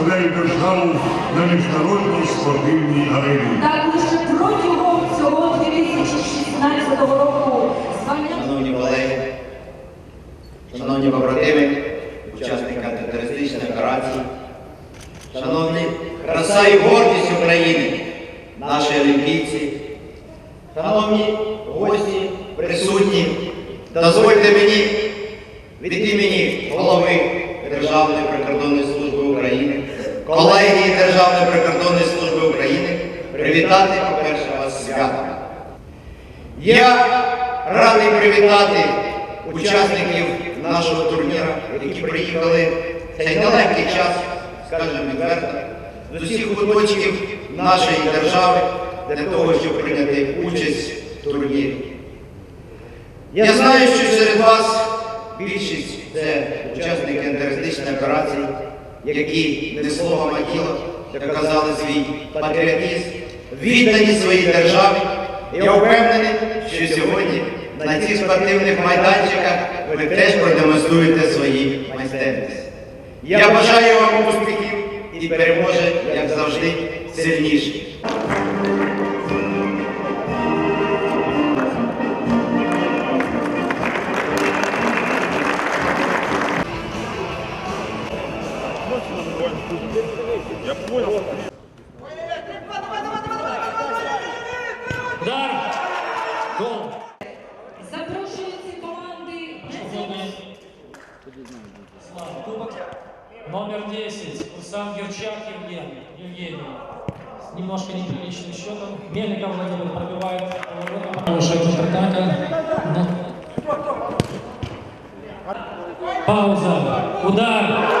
представляє державу на міжнародній спортивній арені. Так лише протягом цього 2016 року. Шановні колеги, шановні побратими, учасники антитерористичної операції, шановні краса і гордість України, наші олімпійці, шановні гості, присутні, дозвольте мені від імені голови Державної прикордонної служби колегії Державної прикордонної служби України привітати, по-перше, вас з святом. Я радий привітати учасників нашого турніру, які приїхали в цей нелегкий час, скажімо відверто, з усіх куточків нашої держави для того, щоб прийняти участь в турнірі. Я знаю, що серед вас більшість це учасники антитерористичної операції, які не словом, а ділом доказали свій патріотизм, віддані своїй державі. Я впевнений, що сьогодні на цих спортивних майданчиках ви теж продемонструєте свої майстерності. Я бажаю вам успіхів і переможе, як завжди, сильніший. Удар! Гол! Запрошуються команди національної Слава. Кубок. Номер 10. Курсант Герчак Евгений. Евгений. С немножко неприличным счетом. Мельников Владимир пробивает поворотом. Хорошая контратака. Но- Пауза. Удар.